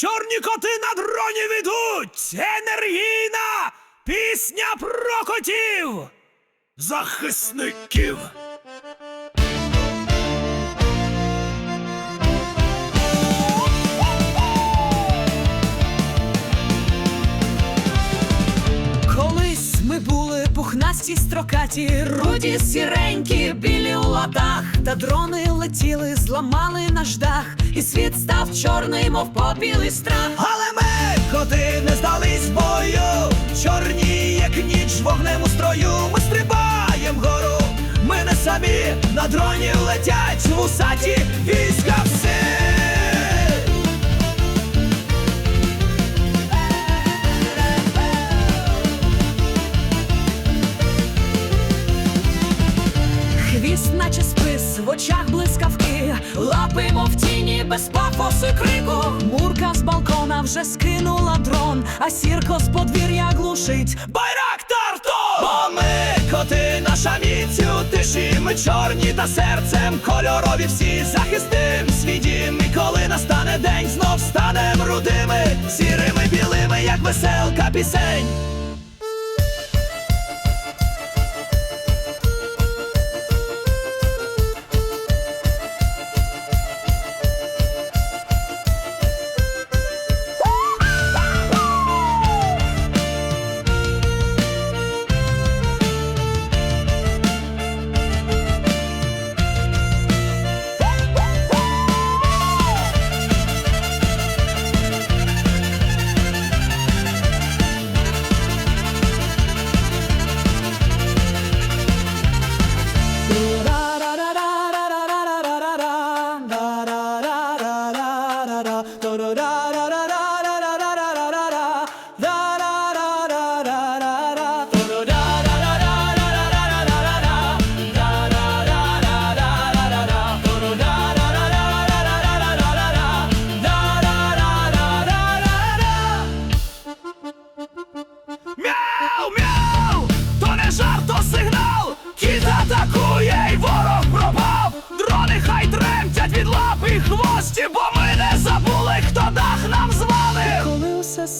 Чорні коти на дроні ведуть! Енергійна пісня про котів! Захисників! Пухнасті строкаті, руді сіренькі, білі у латах, та дрони летіли, зламали наш дах, і світ став чорний, мов попілий страх. Але ми, коти, не здались бою, чорні, як ніч вогнем у строю. Ми стрибаєм вгору, ми не самі на дроні летять вусаті війська всі. В очах блискавки, лапи, мов тіні, без пафосу й крику. Мурка з балкона вже скинула дрон, а сірко з подвір'я глушить. Байрактар то! Бо ми, коти, наша міць у тиші, ми чорні та серцем кольорові всі захистим свій дім. І коли настане день, знов станем рудими, сірими, білими, як веселка пісень.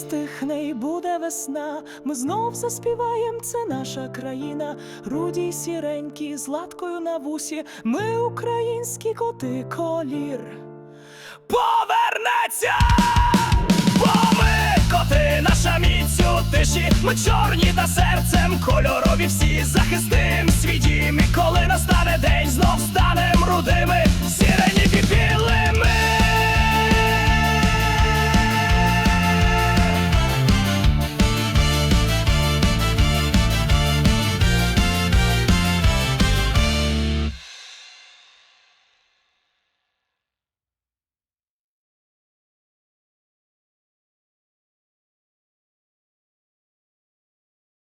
Стихне і буде весна, ми знов заспіваєм, це наша країна. Руді сіренькі, з латкою на вусі. Ми українські коти колір. Повернеться! Бо ми коти, наша міць у тиші, ми чорні та серцем кольорові всі захистим свій дім. І коли